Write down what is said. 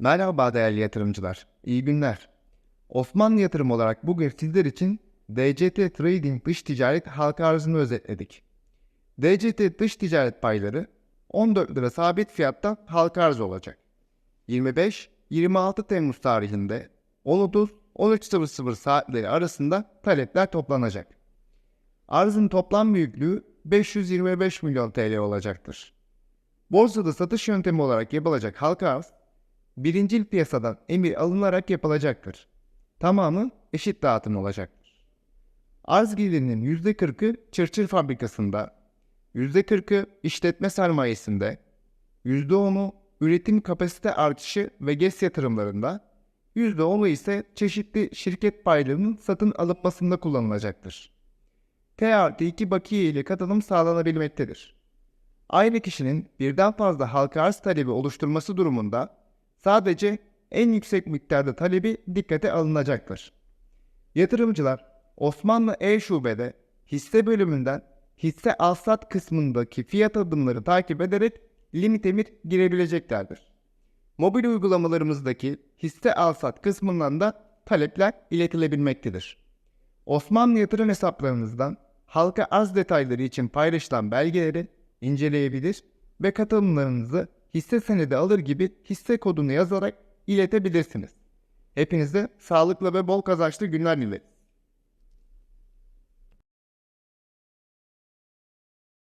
Merhaba değerli yatırımcılar. İyi günler. Osmanlı yatırım olarak bugün sizler için DCT Trading dış ticaret halka arzını özetledik. DCT dış ticaret payları 14 lira sabit fiyatta halka arz olacak. 25-26 Temmuz tarihinde 10.30-13.00 saatleri arasında talepler toplanacak. Arzın toplam büyüklüğü 525 milyon TL olacaktır. Borsada satış yöntemi olarak yapılacak halka arz, birincil piyasadan emir alınarak yapılacaktır. Tamamı eşit dağıtım olacaktır. Arz gelirinin %40'ı çırçır fabrikasında, %40'ı işletme sermayesinde, %10'u üretim kapasite artışı ve GES yatırımlarında, %10'u ise çeşitli şirket paylarının satın alınmasında kullanılacaktır. T artı 2 bakiye ile katılım sağlanabilmektedir. Aynı kişinin birden fazla halka arz talebi oluşturması durumunda sadece en yüksek miktarda talebi dikkate alınacaktır. Yatırımcılar Osmanlı E-Şube'de hisse bölümünden hisse alsat kısmındaki fiyat adımları takip ederek limit emir girebileceklerdir. Mobil uygulamalarımızdaki hisse alsat kısmından da talepler iletilebilmektedir. Osmanlı yatırım hesaplarınızdan halka arz detayları için paylaşılan belgeleri inceleyebilir ve katılımlarınızı hisse senedi alır gibi hisse kodunu yazarak iletebilirsiniz. Hepinize sağlıklı ve bol kazançlı günler dileriz.